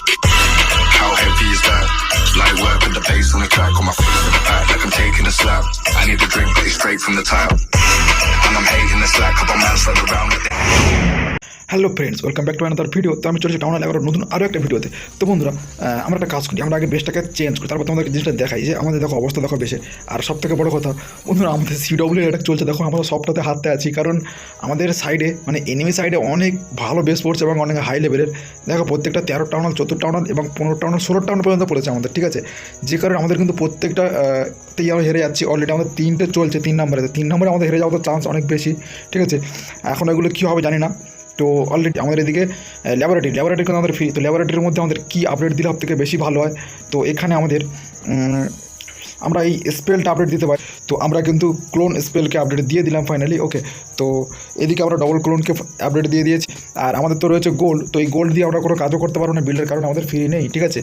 How heavy is that? Light work with the bass on the track, on my feet to the back, like I'm taking a slap. I need a drink, but it's straight from the tap. And I'm hating the slack, couple man stand around like hello friends welcome back to another video তো আমি চলেছি town এলাকার নতুন আরও একটা ভিডিওতে তো বন্ধুরা আমরা একটা কাজ করি। আমরা আগে বেসটাকে চেঞ্জ করি। তারপর তোমাদের জিনিসটা দেখাই যে আমাদের দেখো অবস্থা দেখো বেশে। আর সব থেকে বড় কথা, বন্ধুরা, আমাদের সিডব্লিউ এটা চলছে। দেখো, আমরা সবটাতে হাতে আছি। কারণ আমাদের সাইডে মানে এনিমি সাইডে অনেক ভালো বেস পড়ছে এবং অনেক হাই লেভেলের দেখো, প্রত্যেকটা তেরো টাউনাল চতুর্থ টাউনাল এবং পনেরো টাউনাল ষোলো টাউন পর্যন্ত পড়েছে আমাদের, ঠিক আছে? যে কারণে আমাদের কিন্তু প্রত্যেকটা তেই আমরা হেরে যাচ্ছি। অলরেডি আমাদের তিনটে চলছে, তিন নম্বরে তিন নম্বরে আমাদের হেরে যাওয়ার চান্স অনেক বেশি, ঠিক আছে? এখন এগুলো কী হবে জানি না। তো অলরেডি আমাদের এদিকে ল্যাবরেটরি ল্যাবরেটরি কিন্তু আমাদের ফ্রি তো ল্যাবরেটরির মধ্যে আমাদের কী আপডেট দিলে সব থেকে বেশি ভালো হয়? তো এখানে আমাদের আমরা এই স্পেলটা আপডেট দিতে পারি। তো আমরা কিন্তু ক্লোন স্পেলকে আপডেট দিয়ে দিলাম ফাইনালি ওকে তো এদিকে আমরা ডবল ক্লোনকে আপডেট দিয়ে দিয়েছি। আর আমাদের তো রয়েছে গোল্ড তো এই গোল্ড দিয়ে আমরা কোনো কাজও করতে পারব না বিল্ডের কারণে আমাদের ফ্রি নেই, ঠিক আছে?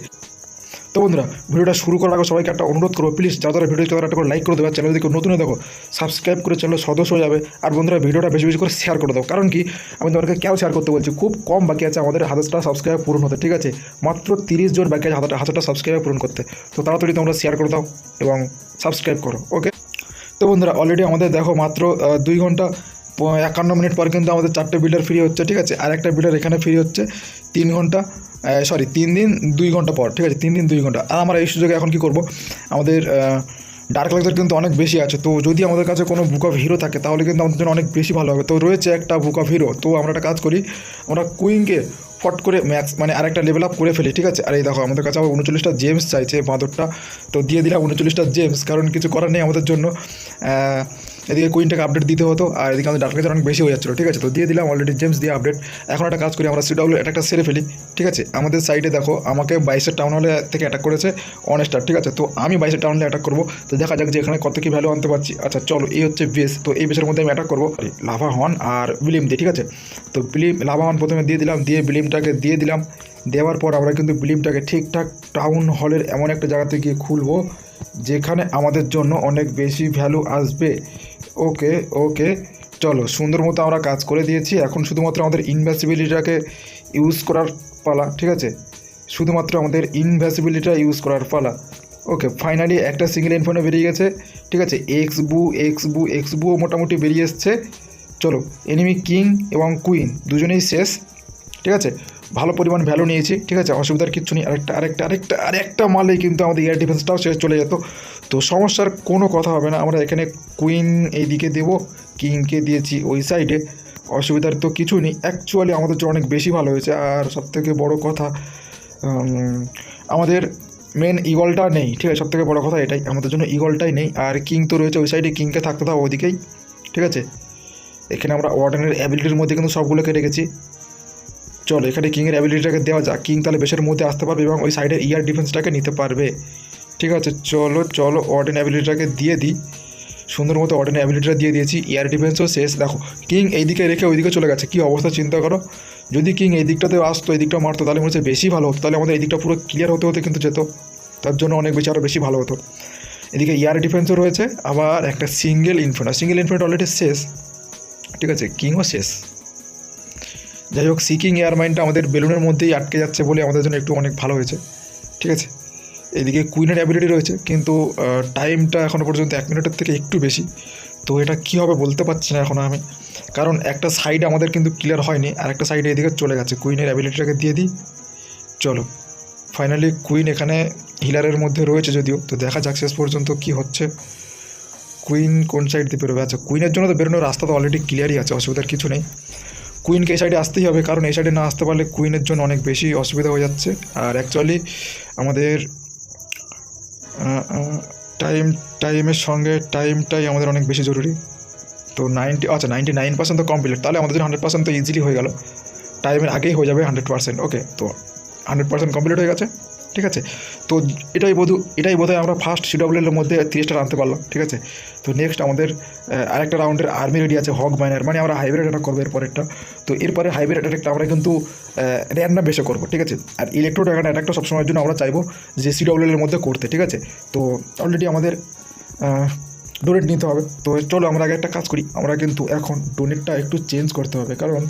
তো বন্ধুরা, ভিডিওটা শুরু করার আগে সবাইকে একটা অনুরোধ করব প্লিজ যারা যারা ভিডিও তারা একটা করে লাইক করে দেবে চ্যানেল দিকে নতুন দেখো সাবস্ক্রাইব করে চ্যানেল সদস্য হয়ে যাবে। আর বন্ধুরা, ভিডিওটা বেশি বেশি করে শেয়ার করে দাও। কারণ কি, আমি তোমাদেরকে কেউ শেয়ার করতে বলছি? খুব কম বাকি আছে আমাদের হাজারটা সাবস্ক্রাইব পূরণ হতে, ঠিক আছে? মাত্র তিরিশ জন বাকি আছে হাজারটা সাবস্ক্রাইব পূরণ করতে। তো তাড়াতাড়ি তোমরা শেয়ার করে দাও এবং সাবস্ক্রাইব করো ওকে তো বন্ধুরা অলরেডি আমাদের দেখো মাত্র দুই ঘণ্টা একান্ন মিনিট পর কিন্তু আমাদের চারটে বিল্ডার ফ্রি হচ্ছে, ঠিক আছে? আর একটা বিল্ডার এখানে ফ্রি হচ্ছে তিন ঘণ্টা। সরি তিন দিন, দুই ঘণ্টা পর, ঠিক আছে? তিন দিন, দুই ঘণ্টা। আর আমরা এই সুযোগে এখন কি করব? আমাদের ডার্ক লাইজার কিন্তু অনেক বেশি আছে। তো যদি আমাদের কাছে কোনো বুক অফ হিরো থাকে, তাহলে কিন্তু আমাদের জন্য অনেক বেশি ভালো হবে। তো রয়েছে একটা বুক অফ হিরো তো আমরা একটা কাজ করি, আমরা কুইংকে ফট করে ম্যাক্স মানে আরেকটা লেভেল আপ করে ফেলি, ঠিক আছে? আর এই দেখো, আমাদের কাছে আবার উনচল্লিশটা জেমস চাইছে বাঁদরটা। তো দিয়ে দিলাম উনচল্লিশটা জেমস কারণ কিছু করার নেই আমাদের জন্য। এদিকে কুইনটাকে আপডেট দিতে হতো, আর এদিকে আমাদের ডার্ক অনেক বেশি হয়ে যাচ্ছিল, ঠিক আছে? তো দিয়ে দিলাম অলরেডি জেমস দিয়ে আপডেট এখন একটা কাজ করি, আমরা সিডাব্লিউ অ্যাটাকটা সেরে ফেলি, ঠিক আছে? আমাদের সাইডে দেখো, আমাকে বাইশের টাউন হলে থেকে অ্যাটাক করেছে অনেস্টার ঠিক আছে? তো আমি বাইশের টাউন হলে অ্যাটাক করব, তো দেখা যাক যে এখানে কত কি ভ্যালু আনতে পারছি। আচ্ছা চলো, এই হচ্ছে বেস তো এই বেসের মধ্যে আমি অ্যাটাক করব লাভা হন আর বিলিম দিয়ে, ঠিক আছে? তো বিলিম লাভা হন প্রথমে দিয়ে দিলাম, দিয়ে বিলিমটাকে দিয়ে দিলাম। দেওয়ার পর আমরা কিন্তু বিলিমটাকে ঠিকঠাক টাউন হলের এমন একটা জায়গাতে গিয়ে খুলবো, যেখানে আমাদের জন্য অনেক বেশি ভ্যালু আসবে। ওকে ওকে। চলো, সুন্দর মতো আমরা কাজ করে দিয়েছি। এখন শুধুমাত্র আমাদের ইনভ্যাসিবিলিটাকে ইউজ করার পালা, ঠিক আছে? শুধুমাত্র আমাদের ইনভ্যাসিবিলিটা ইউজ করার পালা। ওকে ফাইনালি একটা সিঙ্গেল ইনফোনে বেরিয়ে গেছে, ঠিক আছে? এক্স বু এক্স বু এক্স বুও মোটামুটি বেরিয়ে এসছে। চলো এনিমি কিং এবং কুইন দুজনেই শেষ, ঠিক আছে? ভালো পরিমাণ ভ্যালু নিয়েছি, ঠিক আছে? অসুবিধার কিচ্ছু নেই। আরেকটা আরেকটা আরেকটা আরেকটা মালেই কিন্তু আমাদের এয়ার ডিফেন্সটাও শেষ চলে যেত। তো সমস্যার কোনো কথা হবে না। আমরা এখানে কুইন এইদিকে দেবো। কিংকে দিয়েছি ওই সাইডে অসুবিধার তো কিছু নেই। অ্যাকচুয়ালি আমাদের জন্য অনেক বেশি ভালো হয়েছে। আর সবথেকে বড় কথা আমাদের মেন ইগলটা নেই, ঠিক আছে? সবথেকে বড় কথা এটাই। আমাদের জন্য ইগলটাই নেই। আর কিং তো রয়েছে ওই সাইডে কিংকে থাকতে দাও ওদিকেই, ঠিক আছে? এখানে আমরা ওয়ার্ডেনের অ্যাবিলিটির মধ্যে কিন্তু সবগুলোকে রেখেছি। চলো, এখানে কিংয়ের অ্যাবিলিটিটাকে দেওয়া যাক। কিং তাহলে বেশের মধ্যে আসতে পারবে এবং ওই সাইডের ইয়ার ডিফেন্সটাকে নিতে পারবে। ঠিক আছে, চলো চলো অর্ডেন অ্যাবিলিটিটাকে দিয়ে দিই। সুন্দর মতো অর্ডেন অ্যাবিলিটিটা দিয়ে দিয়েছি। এয়ার ডিফেন্সও শেষ। দেখো কিং এইদিকে রেখে ওইদিকে চলে গেছে। কী অবস্থা, চিন্তা করো। যদি কিং এই দিকটাতে আসতো এই দিকটা মারতো, তাহলে মনে হচ্ছে বেশি ভালো হতো। তাহলে আমাদের এই দিকটা পুরো ক্লিয়ার হতে হতে কিন্তু যেত। তার জন্য অনেক বেশি আরও বেশি ভালো হতো। এদিকে এয়ার ডিফেন্সও রয়েছে। আবার একটা single in front single in front already শেষ। ঠিক আছে কিংও শেষ। যাই হোক সিকিং এয়ারমাইনটা আমাদের বেলুনের মধ্যেই আটকে যাচ্ছে বলে আমাদের জন্য একটু অনেক ভালো হয়েছে। ঠিক আছে? এদিকে কুইনের অ্যাবিলিটি রয়েছে, কিন্তু টাইমটা এখনও পর্যন্ত এক মিনিটের থেকে একটু বেশি। তো এটা কী হবে বলতে পারছি না এখন আমি। কারণ একটা সাইড আমাদের কিন্তু ক্লিয়ার হয়নি, আর একটা সাইডে এদিকে চলে গেছে। কুইনের অ্যাবিলিটিটাকে দিয়ে দিই। চলো। ফাইনালি কুইন এখানে হিলারের মধ্যে রয়েছে যদিও। তো দেখা যাক শেষ পর্যন্ত কি হচ্ছে। কুইন কোন সাইড দিয়ে বেরোবে? আচ্ছা কুইনের জন্য তো বেরোনোর রাস্তা তো অলরেডি ক্লিয়ারই আছে, অসুবিধার কিছু নেই। কুইনকে এই সাইডে আসতেই হবে, কারণ এই সাইডে না আসতে পারলে কুইনের জন্য অনেক বেশি অসুবিধা হয়ে যাচ্ছে। আর অ্যাকচুয়ালি আমাদের টাইম টাইমের সঙ্গে টাইমটাই আমাদের অনেক বেশি জরুরি। তো নাইনটি আচ্ছা নাইনটি নাইন পার্সেন্ট তো কমপ্লিট তাহলে আমাদের জন্য হান্ড্রেড পার্সেন্ট তো ইজিলি হয়ে গেল। টাইমের আগেই হয়ে যাবে হান্ড্রেড পার্সেন্ট ওকে তো হান্ড্রেড পার্সেন্ট কমপ্লিট হয়ে গেছে। ঠিক আছে? তো এটাই বোধ, এটাই বোধহয় আমরা ফার্স্ট সিডব্লিউএর মধ্যে তিরিশটা আনতে পারলাম, ঠিক আছে? তো নেক্সট আমাদের আরেকটা রাউন্ডের আর্মি রেডি আছে হক মাইনার মানে আমরা হাইব্রিড অ্যাটাক করব এরপরেরটা তো এরপরে হাইব্রিড অ্যাটাকটা আমরা কিন্তু র্যান্ডাম বেসে করব, ঠিক আছে? আর ইলেকট্রো ড্রাগন অ্যাটাকটা সবসময়ের জন্য আমরা চাইব যে সিডব্লিউএর মধ্যে করতে, ঠিক আছে? তো অলরেডি আমাদের ডোনেট নিতে হবে। তো চলো আমরা আগে একটা কাজ করি, আমরা কিন্তু এখন ডোনেটটা একটু চেঞ্জ করতে হবে, কারণ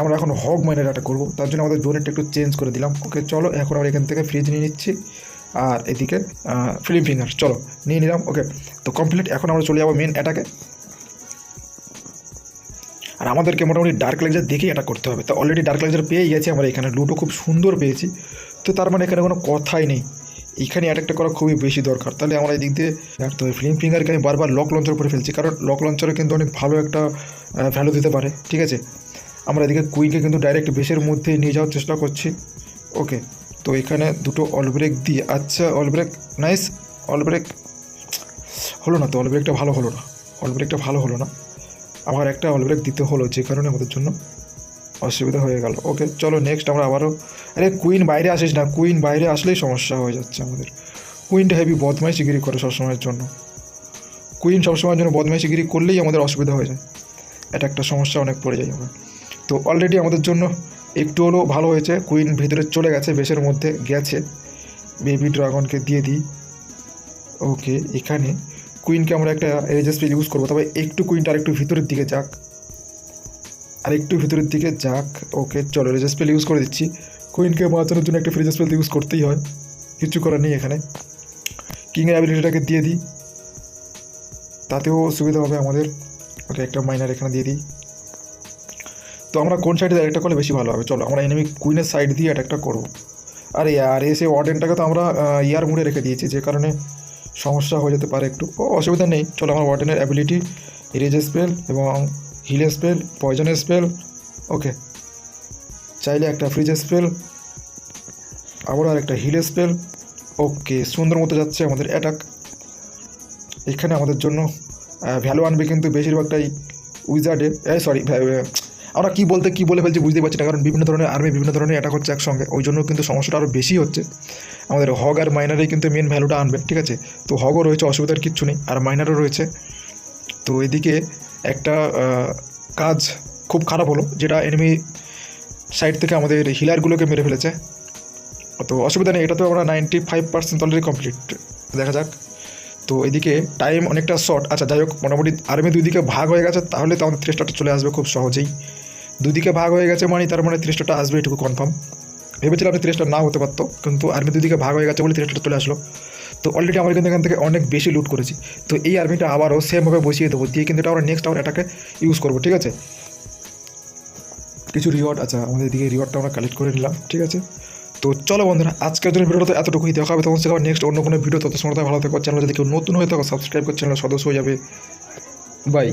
আমরা এখন হগ মাইনের একটা করব। তার জন্য আমাদের ডোনেটটা একটু চেঞ্জ করে দিলাম। ওকে চলো, এখন আমরা এখান থেকে ফ্রিজ নিয়ে নিচ্ছি। আর এদিকে ফিলিম ফিঙ্গার চলো, নিয়ে নিলাম। ওকে তো কমপ্লিট এখন আমরা চলে যাব মেন অ্যাটাকে আর আমাদেরকে মোটামুটি ডার্ক লেজার দেখেই এটা করতে হবে। তো অলরেডি ডার্ক লেজার পেয়ে গেছি আমরা, এখানে লুডো খুব সুন্দর পেয়েছি। তো তার মানে এখানে কোনো কথাই নেই। এখানে অ্যাটাকটা করা খুবই বেশি দরকার। তাহলে আমরা এই দিক দিয়ে তো ফিল্ম ফিঙ্গারকে আমি বারবার লক লঞ্চার করে ফেলছি। কারণ লক লঞ্চারে কিন্তু অনেক ভালো একটা ভ্যালু দিতে পারে। ঠিক আছে? আমরা এদিকে কুইনকে কিন্তু ডাইরেক্ট বেসের মধ্যে নিয়ে যাওয়ার চেষ্টা করছি। ওকে তো এখানে দুটো অল ব্রেক দিয়ে আচ্ছা all break nice all break হলো না তো অল ব্রেকটা ভালো হলো না। অল ব্রেকটা ভালো হলো না। আমার একটা অল ব্রেক দিতে হলো যে কারণে আমাদের জন্য অসুবিধা হয়ে গেল। ওকে চলো নেক্সট আমরা আবারও, আরে কুইন বাইরে আসিস না, কুইন বাইরে আসলেই সমস্যা হয়ে যাচ্ছে আমাদের। কুইনটা হেভি বদমাইশিগিরি করে সবসময়ের জন্য। কুইন সবসময়ের জন্য বদমাইশিগিরি করলেই আমাদের অসুবিধা হয়ে যায়। এটা একটা সমস্যা অনেক পড়ে যায় আমরা। তো অলরেডি আমাদের জন্য একটু হলেও ভালো হয়েছে। কুইন ভিতরে চলে গেছে, বেশের মধ্যে গেছে। বেবি ড্রাগনকে দিয়ে দিই। ওকে এখানে কুইনকে আমরা একটা রেজিস্ট্রি ইউজ করব। তবে একটু কুইনটা আর একটু ভিতরের দিকে যাক। আর একটু ভিতরের দিকে যাক। ওকে চলো রেজার স্পেল ইউজ করে দিচ্ছি। কুইনকে বাঁচানোর জন্য একটা ফ্রিজ স্পেল ইউজ করতেই হয়। কিছু করার নেই এখানে। কিংয়ের অ্যাবিলিটিটাকে দিয়ে দিই। তাতেও সুবিধা হবে আমাদের। ওকে একটা মাইনার এখানে দিয়ে দিই। তো আমরা কোন সাইডে অ্যাটাকটা করলে বেশি ভালো হবে? চলো, আমরা এনিমি কুইনের সাইড দিয়ে অ্যাটাকটা করব। আরে আর এসে ওয়ার্ডেনটাকে তো আমরা ইয়ার মুড়ে রেখে দিয়েছি, যে কারণে সমস্যা হয়ে যেতে পারে একটু। অসুবিধা নেই। চলো, আমার ওয়ার্ডেনের অ্যাবিলিটি ইরেজ স্পেল এবং heal spell poison spell okay চাইলে একটা ফ্রিজ স্পেল আবার আর একটা হিল স্পেল ওকে সুন্দর মতো যাচ্ছে আমাদের অ্যাটাক এখানে আমাদের জন্য ভ্যালু আনবে কিন্তু বেশিরভাগটাই উইজার্ডে সরি আমরা কী বলতে, কী বলে ফেলছি বুঝতে পারছি না, কারণ বিভিন্ন ধরনের আর্মি বিভিন্ন ধরনের অ্যাটাক হচ্ছে একসঙ্গে। ওই জন্য কিন্তু সমস্যাটা আরও বেশি হচ্ছে। আমাদের হগ আর মাইনারেই কিন্তু মেন ভ্যালুটা আনবে, ঠিক আছে? তো হগও রয়েছে, অসুবিধার কিচ্ছু নেই, আর মাইনারও রয়েছে। তো এদিকে একটা কাজ খুব খারাপ হলো, যেটা এনিমি সাইড থেকে আমাদের হিলারগুলোকে মেরে ফেলেছে। তো অসুবিধা নেই, এটা তো আমরা ninety five percent already complete দেখা যাক। তো এদিকে টাইম অনেকটা শর্ট আচ্ছা যাই হোক, মোটামুটি আর্মি দুই দিকে ভাগ হয়ে গেছে, তাহলে তো আমাদের থ্রেস্টারটা চলে আসবে খুব সহজেই। দুদিকে ভাগ হয়ে গেছে মানে তার মানে থ্রেস্টারটা আসবে, এটুকু কনফার্ম ভেবেছিলাম আপনি থ্রেস্টার না হতে পারতো, কিন্তু আর্মি দুদিকে ভাগ হয়ে গেছে বলে থ্রেস্টারটা চলে আসলো। তো অলরেডি আমরা কিন্তু এখান থেকে অনেক বেশি লুট করেছি। তো এই আর্মিটা আবারও সেমভাবে বসিয়ে দেবো, দিয়ে কিন্তু এটা আমরা নেক্সট আবার এটাকে ইউজ করব, ঠিক আছে? কিছু রিওয়ার্ড আচ্ছা আমাদের দিকে রিওয়ার্ডটা আমরা কালেক্ট করে নিলাম, ঠিক আছে? তো চলো বন্ধুরা, আজকের জন্য ভিডিওটা তো এতটুকুই, দেখা হবে তোমার সাথে নেক্সট অন্য কোনো ভিডিও তত সময় ভালো থাকো চ্যানেল যদি কেউ নতুন হয়ে থাকো সাবস্ক্রাইব করে চ্যানেল সদস্য হয়ে যাবে। বাই